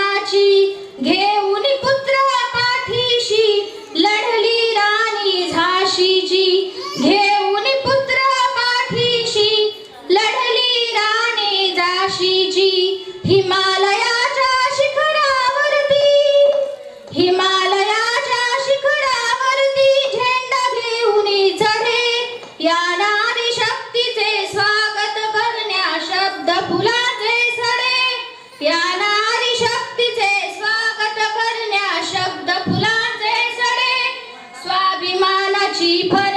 कामाची घे ऋषि भर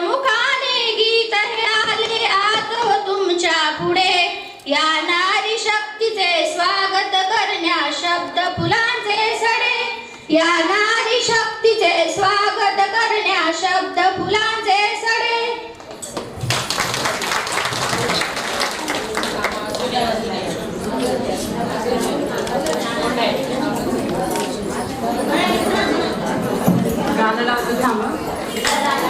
मुखाने गीत हे आले तुमच्यापुढे. या नारी शक्तीचे स्वागत करण्या शब्द फुलांचे सडे. या नारी शक्तीचे स्वागत करण्या शब्द फुलांचे सडे. गाणं लावतो थांबा.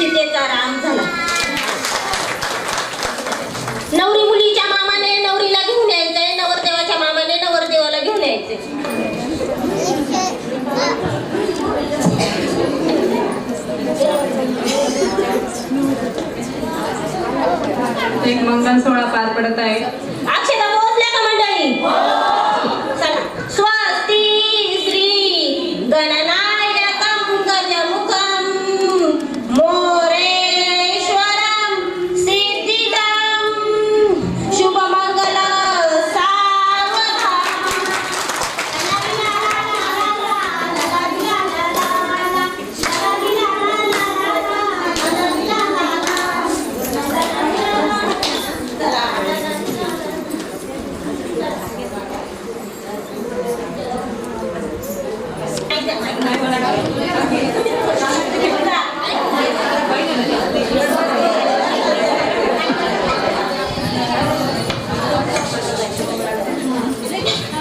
सीतेचा राम झाला. नवरी मुलीच्या मामाने नवरीला घेऊन यायचंय नवरदेवाच्या मामाने नवरदेवाला घेऊन यायचंय. एक मंगल सोहळा पार पडत आहे. अक्षता पोहोचल्या का मंडळी?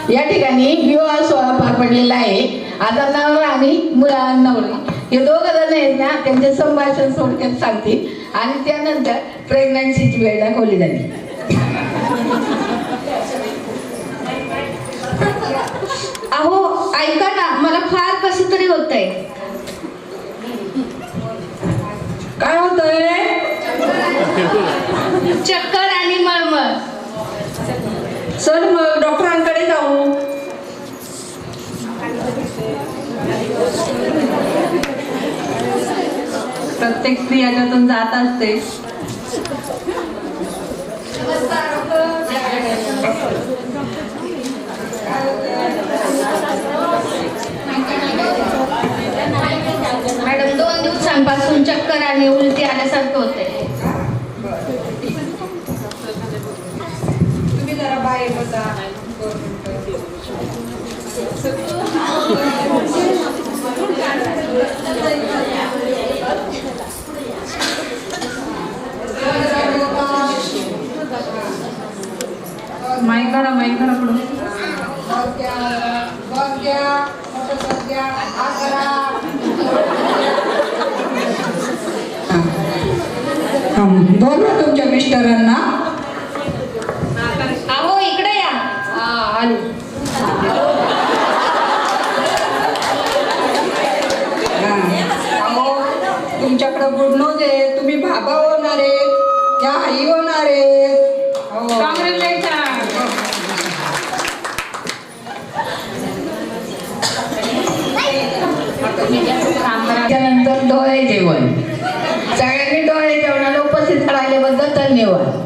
या ठिकाणी विवाह सोहळा पार पडलेला आहे. आता नवरा आणि मुला नवरी हे दोघं जण आहेत ना त्यांचे संभाषण थोडक्यात सांगतील. आणि त्यानंतर प्रेग्नन्सीची वेळ दाखवली जाईल. अहो ऐका ना मला फार कसं तरी होतंय. काय होतंय? चक्कर सर मग डॉक्टरांकडे जाऊ. प्रत्येक स्त्री याच्यातून जात असते. मॅडम दोन दिवसांपासून चक्कर आणि उलटी आल्यासारखं होते तुम्ही जरा बाहेर बसा माईक करा माईक करा पुढं बोलवा तुमच्या मिस्टरांना अहो इकडे या हा आले. तुमच्याकडं गुड न्यूज आहे. तुम्ही बाबा होणार आहे. त्या आई होणार आहे. हो. त्यानंतर डोळे जेवण. सगळ्यांनी डोळे जेवणाला उपस्थित राहिल्याबद्दल धन्यवाद.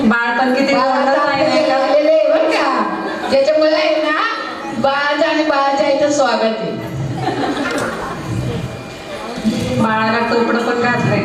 बाळपण किती ज्याच्यामुळे आहे ना बाळाचं आणि बाळाच्या इथं स्वागत आहे. बाळाला टोपडं पण घातलंय.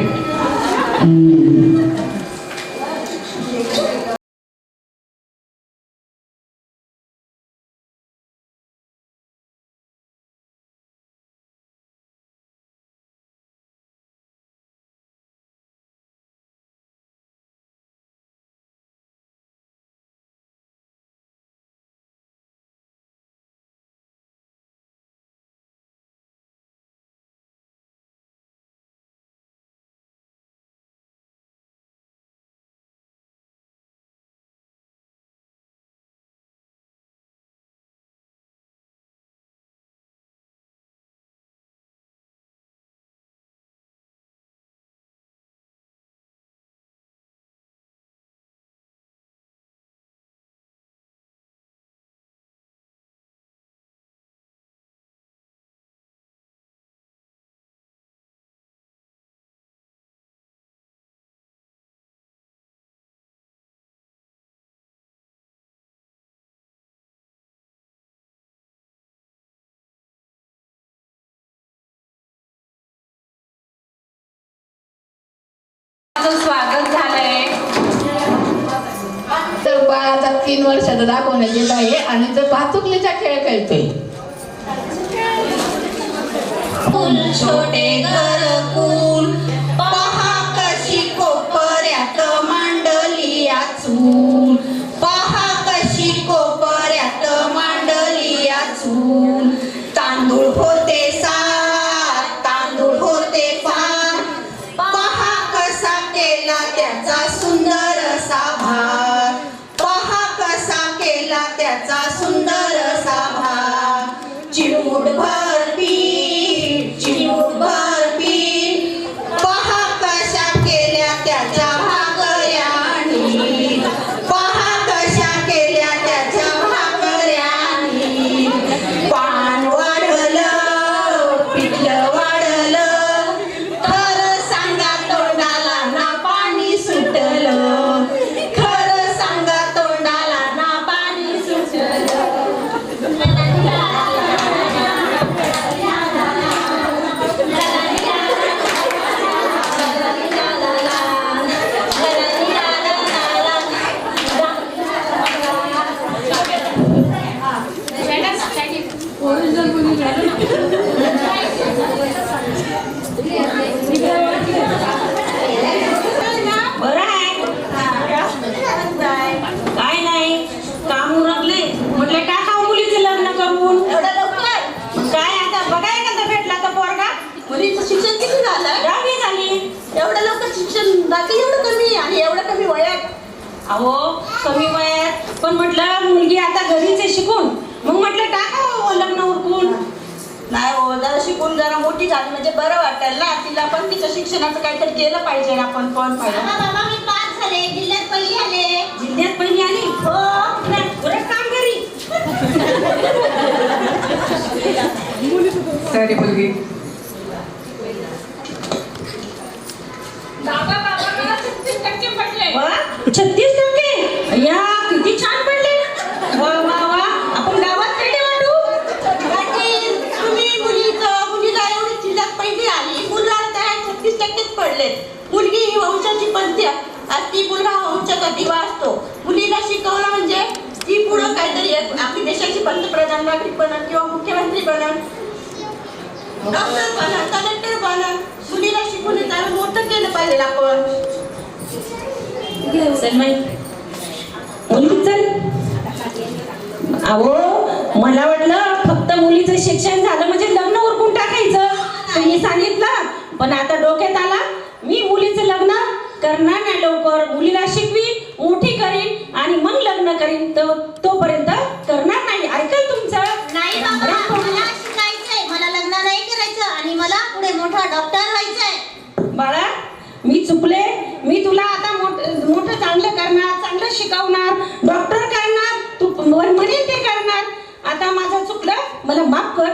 माझं स्वागत झालंय. तर बाळाचा तीन वर्षाचा दाखवण्यात येत आहे आणि तर भातुकलीचा खेळ खेळतोय. छोटे घर बाकी एवढं कमी आणि एवढं कमी वयात. अहो कमी वयात. पण म्हटलं मुलगी आता घरीच आहे शिकून. मग म्हटलं टाकावं लग्न उरकून. नाही हो जरा शिकून जरा मोठी झाली म्हणजे बरं वाटेल ना. तिला पण तिच्या शिक्षणाचं काहीतरी केलं पाहिजे ना आपण पण पाहिजे. बाबा मी पास झाले. जिल्ह्यात पहिली आले. जिल्ह्यात पहिली आली? हो. काम करी. सारी मुलगी. मुलगा दिवा असतो. मुलीला शिकवलं म्हणजे ती पुढं काहीतरी आपली देशाची पंतप्रधान नागरिक बनन किंवा मुख्यमंत्री बनन. डॉक्टर बनन कलेक्टर बनन. मुलीला शिकून त्याला मोठं केलं पाहिजे आपण. अहो मला वाटलं फक्त मुलीचं शिक्षण झालं म्हणजे लग्न उरकून टाकायचं. तुम्ही सांगितलं. पण आता डोक्यात आला करणार नाही लवकर. मुलीला शिकवी मोठी करीन आणि मग लग्न करीन. तो तोपर्यंत करणार नाही. ऐकल तुमचं? नाही बाबा मला शिकायचंय. मला लग्न नाही करायचं आणि मला पुढे मोठा डॉक्टर व्हायचंय. बाळा मी चुकले. मी तुला आता मोठ मोठं चांगलं करणार चांगलं शिकवणार डॉक्टर करणार. तू म्हणेल ते करणार. आता माझं चुकलं. मला माफ कर.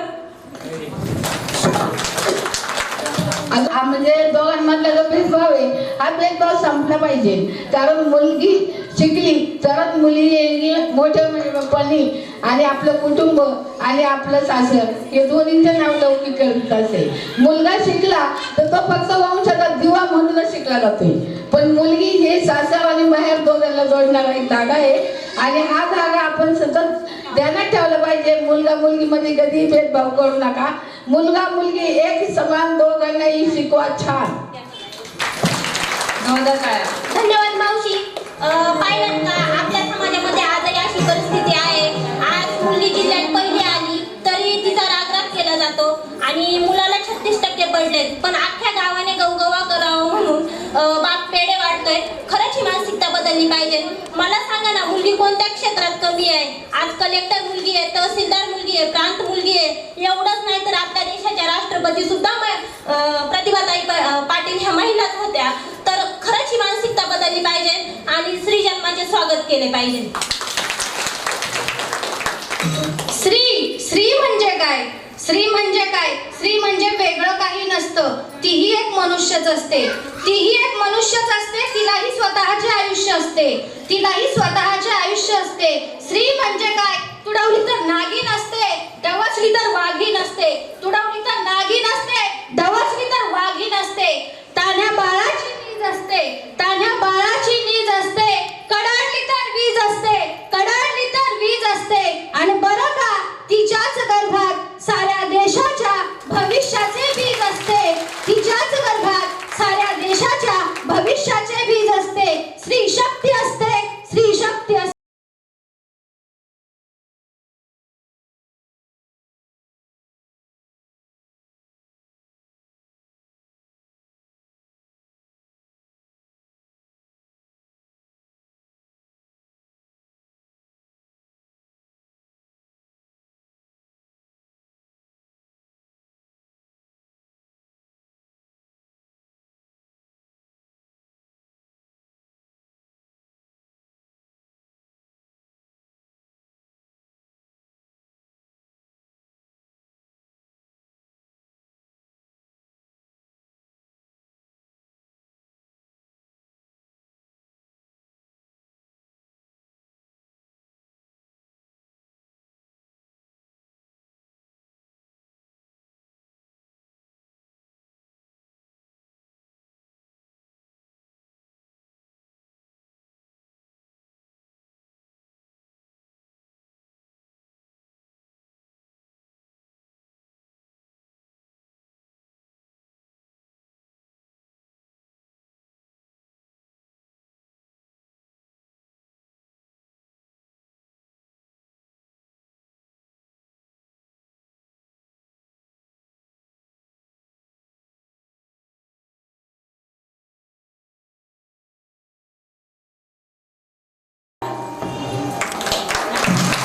हा म्हणजे दोघांमधला जो भेदभाव आहे हा भेदभाव संपला पाहिजे. कारण मुलगी शिकली. तरच मुली मोठेपणी आणि आपलं कुटुंब आणि आपलं सासर. हे दोन्हींचं नाव लौकिक करत असेल. मुलगा शिकला तर तो फक्त वंशाचा दिवा म्हणूनच शिकला जातोय. पण मुलगी हे सासर आणि माहेर दोघांना जोडणारा एक धागा आहे. आणि हा धागा आपण सतत ध्यानात ठेवलं पाहिजे. मुलगा मुलगी मध्ये कधी भेदभाव करू नका. मुलगा मुलगी एक समान दोघांनाही शिकवा छान. धन्यवाद मावशी. पाहिलं का आपल्या समाजामध्ये आजही अशी परिस्थिती आहे. आज मुली जिल्ह्यात पहिली आली तरी तिचा रागराग केला जातो आणि मुलाला छत्तीस टक्के पडलेत. पण अख्ख्या गावाने गवगवा करावं म्हणून बाप पेढे वाटतोय खरंच ही मानसिकता बदलली पाहिजे. मला सांगा ना मुलगी कोणत्या क्षेत्रात कमी आहे? आज कलेक्टर मुलगी आहे तहसीलदार मुलगी आहे प्रांत मुलगी आहे. एवढंच नाही तर आपल्या देशाच्या राष्ट्रपती सुद्धा प्रतिभाताई प- पाटील ह्या महिलाच होत्या. तर खरंच ही मानसिकता बदलली पाहिजे. आणि स्त्री जन्माचे स्वागत केले पाहिजे. स्त्री स्त्री म्हणजे काय? स्त्री म्हणजे काय? स्त्री म्हणजे वेगळं काही नसतं. तीही एक मनुष्यच असते. तीही एक मनुष्यच असते तिलाही स्वतःचे आयुष्य असते. तिलाही स्वतःचे आयुष्य असते. स्त्री म्हणजे काय? तुडवली तर नागिन असते डवचली तर वाघीन असते. तुडवली तर नागिन असते डवचली तर वाघीन असते. तान्या बाळाची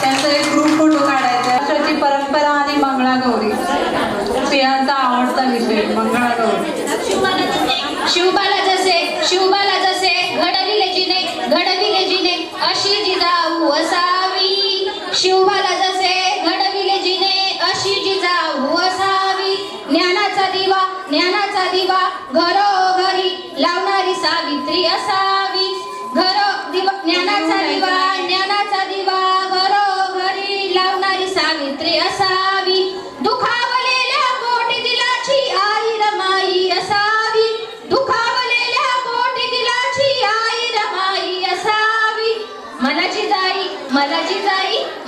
त्यांचा एक ग्रुप फोटो काढायचा. अशाची परंपरा आणि मंगळागौरी स्त्रियांचा आवडता विषय मंगळागौरी शिवबाला जसे शिवबाला जसे घडविले जिने घडविले जिने अशी जिजाऊ असावी. शिवबाला जसे घडविले जिने अशी जिजाऊ असावी. ज्ञानाचा दिवा ज्ञानाचा दिवा घरोघरी लावणारी सावित्री असावी. घरो दिवा ज्ञानाचा दिवा.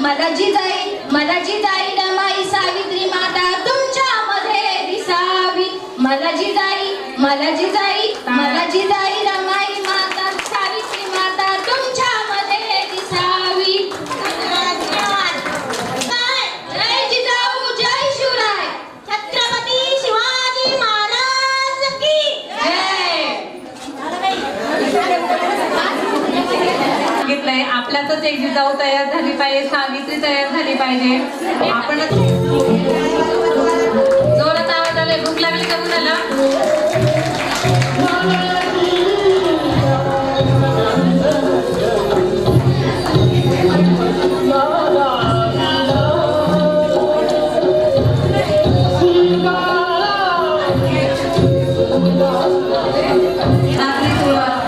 मला जी जिजाई मला जिजाई माई सावित्री माता तुमच्या मध्ये दिसावी मला जिजाई मला जिजाई मला जिजाई रमाई आपल्यातच एक जाऊ तयार झाली पाहिजे सावित्री तयार झाली पाहिजे. आपणच जोरात आवाज आले भूक लागली का कुणाला?